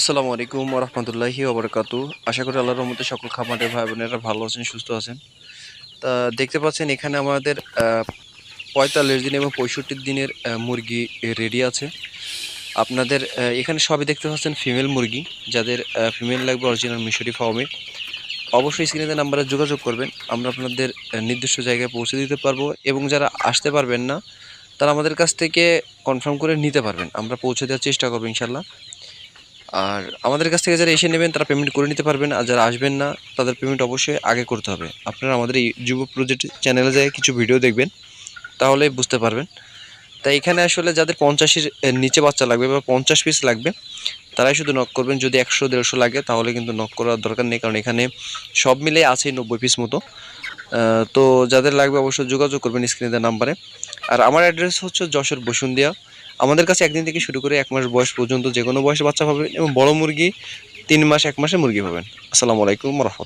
আসসালামু আলাইকুম রহমতুল্লাহি ওবরাকাতু। আশা করি আল্লাহর রহমতে সকল খামারের ভাই বোনেরা ভালো আছেন, সুস্থ আছেন। তা দেখতে পাচ্ছেন এখানে আমাদের পঁয়তাল্লিশ দিন এবং পঁয়ষট্টি দিনের মুরগি রেডি আছে। আপনাদের এখানে সবই দেখতে পাচ্ছেন ফিমেল মুরগি, যাদের ফিমেল লাগবে অরিজিনাল মিশরি ফার্মে অবশ্যই স্ক্রিনে নাম্বারে যোগাযোগ করবেন, আমরা আপনাদের নির্দিষ্ট জায়গায় পৌঁছে দিতে পারব এবং যারা আসতে পারবেন না, তারা আমাদের কাছ থেকে কনফার্ম করে নিতে পারবেন। আমরা পৌঁছে দেওয়ার চেষ্টা করব ইনশাল্লাহ আর আমাদের কাছ থেকে যারা এসে নেবেন, তারা পেমেন্ট করে নিতে পারবেন। আর যারা আসবেন না, তাদের পেমেন্ট অবশ্যই আগে করতে হবে। আপনারা আমাদের এই যুব প্রজেক্ট চ্যানেলে যায় কিছু ভিডিও দেখবেন, তাহলে বুঝতে পারবেন। তাই এখানে আসলে যাদের পঞ্চাশের নিচে বাচ্চা লাগবে বা পঞ্চাশ পিস লাগবে, তারাই শুধু নক করবেন। যদি একশো, দেড়শো লাগে, তাহলে কিন্তু নক করার দরকার নেই। কারণ এখানে সব মিলে আছে নব্বই পিস মতো। তো যাদের লাগবে অবশ্যই যোগাযোগ করবেন স্ক্রিনে নাম্বারে আর আমার অ্যাড্রেস হচ্ছে যশোর বসুন্দিয়া আমাদের কাছে একদিন থেকে শুরু করে এক মাস বয়স পর্যন্ত যে কোনো বয়সে বাচ্চা পাবেন এবং বড় মুরগি তিন মাস, এক মাসে মুরগি পাবেন। আসসালামু আলাইকুম রহমতুল্লাহ।